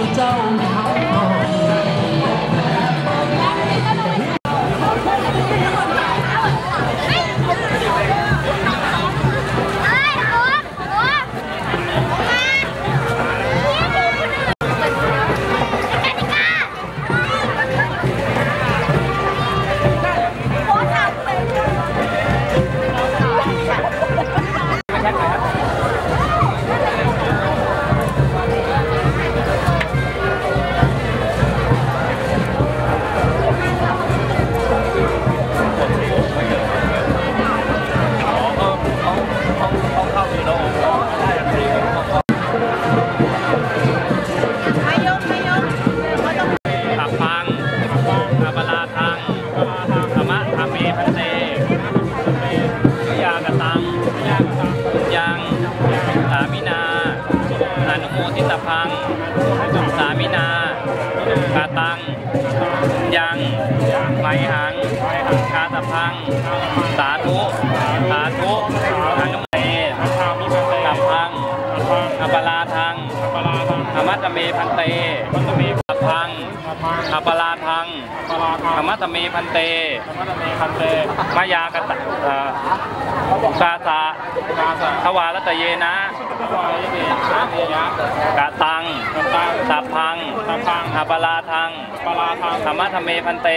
ว่า ยังสามินาอนุโมทิตพัง สามินากาตัง ยังไมหังกาตพัง สาธุสาธุอนุโมเตตัพังอาบาลาทังธรรมะธรรมเมพันเตตับพังอัปปลาทัง ธรรมะตะเมพันเตมายากตะเอ่อกาตะทวารตะเยนะกาตังสัพพังอัปปลาทังธรรมะตะเมพันเต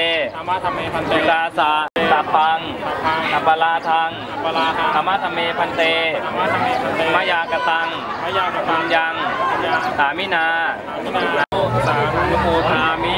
กาสะสัพพังอัปปลาทังธรรมะตะเมพันเตมายากตังยังสามินาสาธุโมทามิ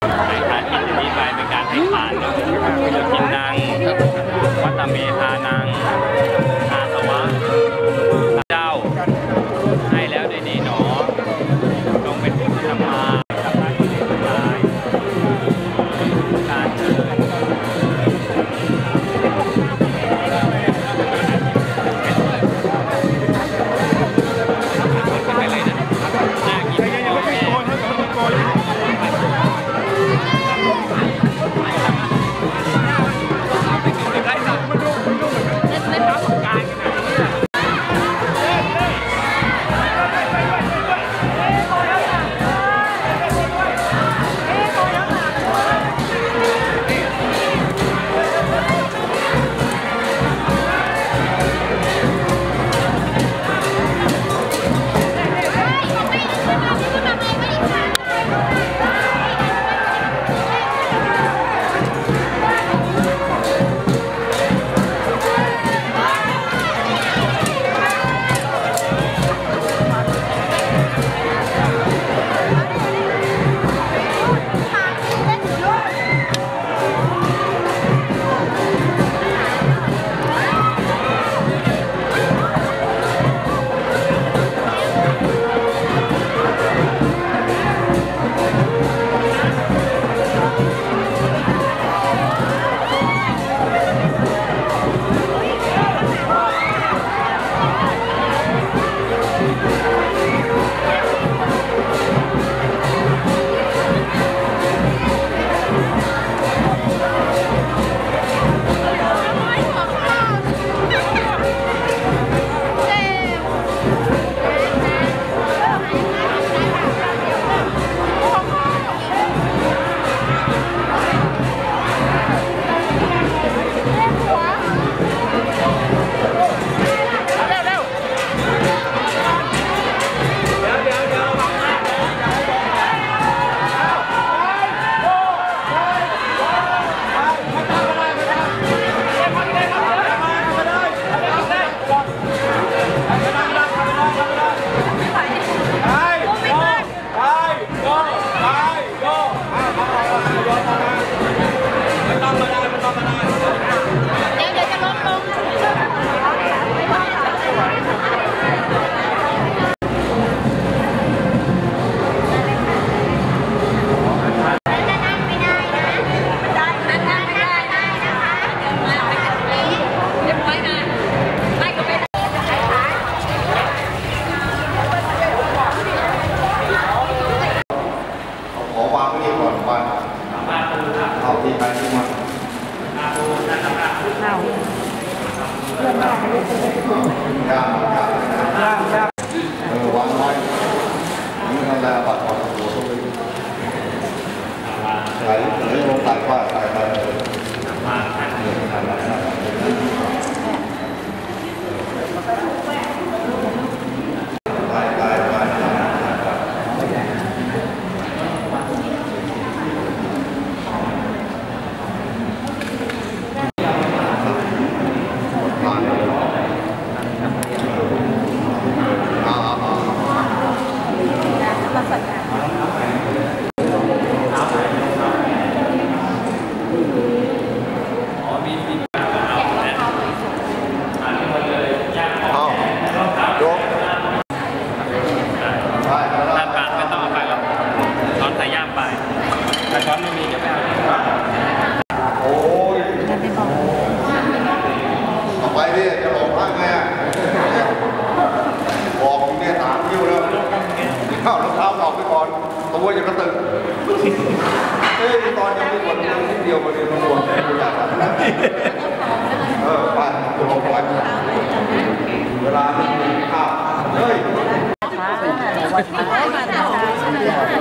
ไม่ไม่ผ่า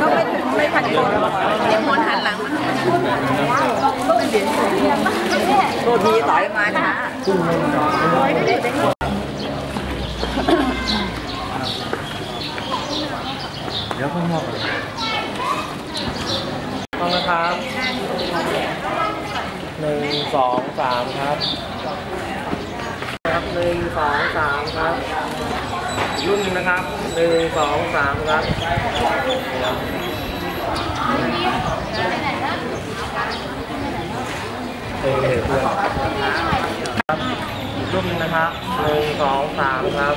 ก็ไม่ไม่ผ่านโดนนี่ม้วนหันหลังมันเป็นดียโทษทีต่อยมาค่ะเดี๋ยวข้างนอกฟังนะครับหนึ่งสองสามครับหนึ่งสองสามครับ รุ่นหนึ่งนะครับหนึ่งสองสามครับเออเพื่อนครับอีกรุ่นหนึ่งนะครับหนึ่งสองสามครับ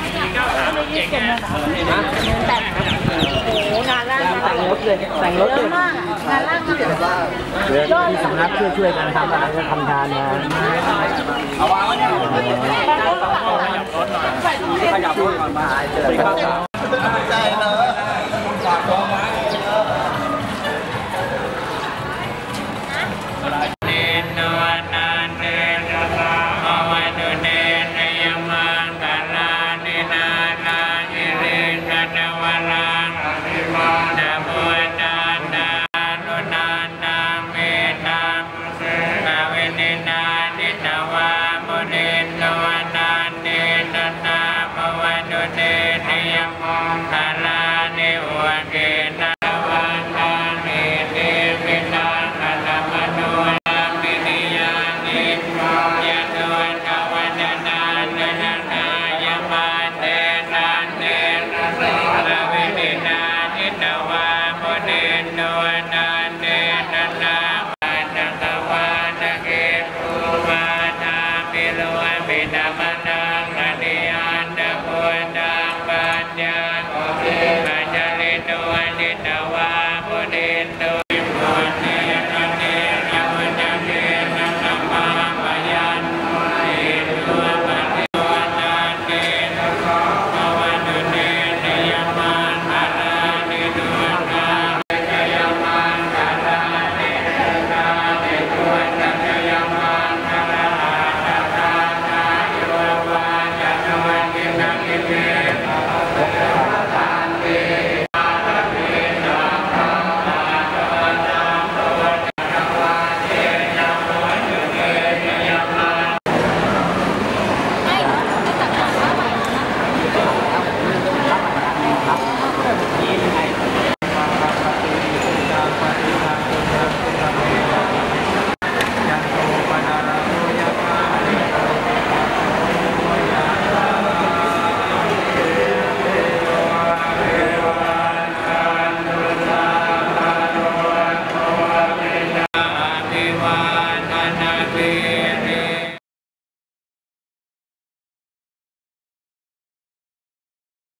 แซ่บงานล่างแต่งรถเลยแต่งรถเลยมากงานล่างมากเดี๋ยวที่สำนักช่วยช่วยๆกันทำอะไรก็ทำทานนะขยับรถก่อนมาเจอ ใจเลยฝากกองไว้